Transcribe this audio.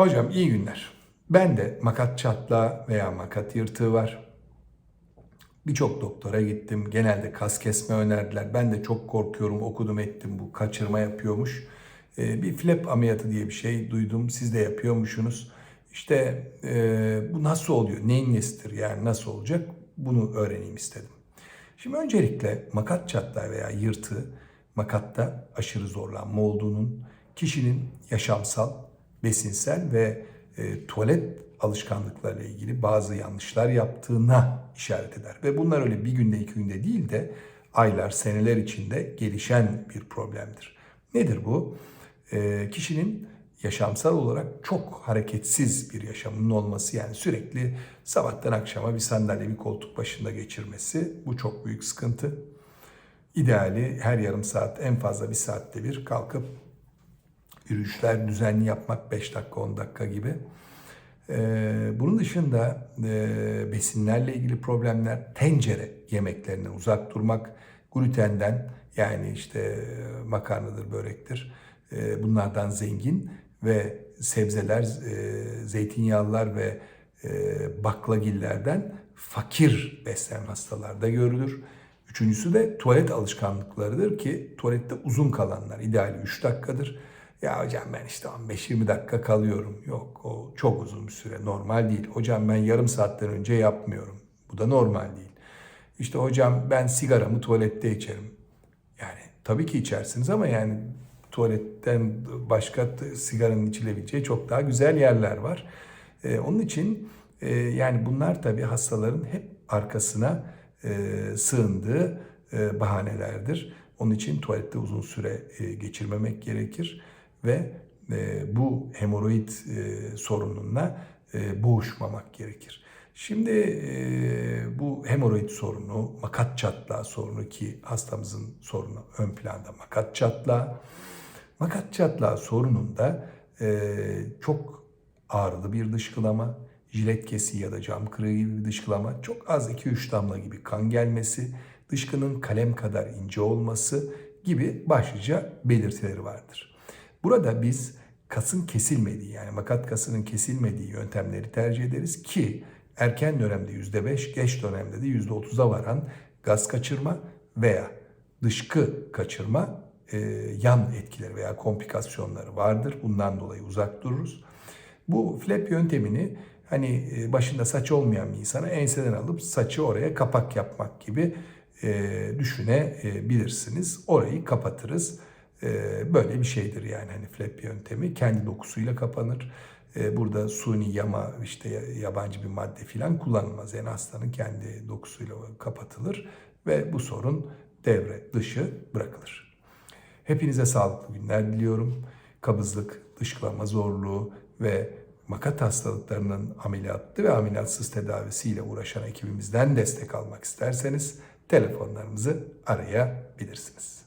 Hocam iyi günler. Ben de makat çatlağı veya makat yırtığı var. Birçok doktora gittim. Genelde kas kesme önerdiler. Ben de çok korkuyorum, okudum ettim. Bu kaçırma yapıyormuş. Ee, bir flap ameliyatı diye bir şey duydum. Siz de yapıyormuşsunuz. İşte e, bu nasıl oluyor? Neyin nesidir? Yani nasıl olacak? Bunu öğreneyim istedim. Şimdi öncelikle makat çatlağı veya yırtığı makatta aşırı zorlanma olduğunun, kişinin yaşamsal, besinsel ve e, tuvalet alışkanlıklarıyla ilgili bazı yanlışlar yaptığına işaret eder. Ve bunlar öyle bir günde iki günde değil de aylar, seneler içinde gelişen bir problemdir. Nedir bu? E, kişinin yaşamsal olarak çok hareketsiz bir yaşamının olması yani sürekli sabahtan akşama bir sandalye bir koltuk başında geçirmesi bu çok büyük sıkıntı. İdeali her yarım saat en fazla bir saatte bir kalkıp yürüyüşler düzenli yapmak 5 dakika 10 dakika gibi. Ee, bunun dışında e, besinlerle ilgili problemler tencere yemeklerinden uzak durmak, glutenden yani işte e, makarnadır, börektir e, bunlardan zengin ve sebzeler, e, zeytinyağlılar ve e, baklagillerden fakir beslenen hastalarda görülür. Üçüncüsü de tuvalet alışkanlıklarıdır ki tuvalette uzun kalanlar ideali 3 dakikadır. Ya hocam ben işte 15-20 dakika kalıyorum. Yok o çok uzun bir süre normal değil. Hocam ben yarım saatten önce yapmıyorum. Bu da normal değil. İşte hocam ben sigaramı tuvalette içerim. Yani tabii ki içersiniz ama yani tuvaletten başka sigaranın içilebileceği çok daha güzel yerler var. Ee, onun için e, yani bunlar tabii hastaların hep arkasına e, sığındığı e, bahanelerdir. Onun için tuvalette uzun süre e, geçirmemek gerekir ve e, bu hemoroid e, sorununla e, boğuşmamak gerekir. Şimdi e, bu hemoroid sorunu, makat çatlağı sorunu ki hastamızın sorunu ön planda makat çatlağı. Makat çatlağı sorununda e, çok ağrılı bir dışkılama, jilet kesi ya da cam kırığı gibi bir dışkılama, çok az 2-3 damla gibi kan gelmesi, dışkının kalem kadar ince olması gibi başlıca belirtileri vardır. Burada biz kasın kesilmediği yani makat kasının kesilmediği yöntemleri tercih ederiz ki erken dönemde %5, geç dönemde de %30'a varan gaz kaçırma veya dışkı kaçırma e, yan etkileri veya komplikasyonları vardır. Bundan dolayı uzak dururuz. Bu flap yöntemini hani e, başında saç olmayan bir insana enseden alıp saçı oraya kapak yapmak gibi e, düşünebilirsiniz. Orayı kapatırız. E, böyle bir şeydir yani hani flap yöntemi. Kendi dokusuyla kapanır. E, burada suni yama işte yabancı bir madde filan kullanılmaz. Yani hastanın kendi dokusuyla kapatılır ve bu sorun devre dışı bırakılır. Hepinize sağlıklı günler diliyorum. Kabızlık, dışkılama zorluğu ve makat hastalıklarının ameliyatlı ve ameliyatsız tedavisiyle uğraşan ekibimizden destek almak isterseniz telefonlarımızı arayabilirsiniz.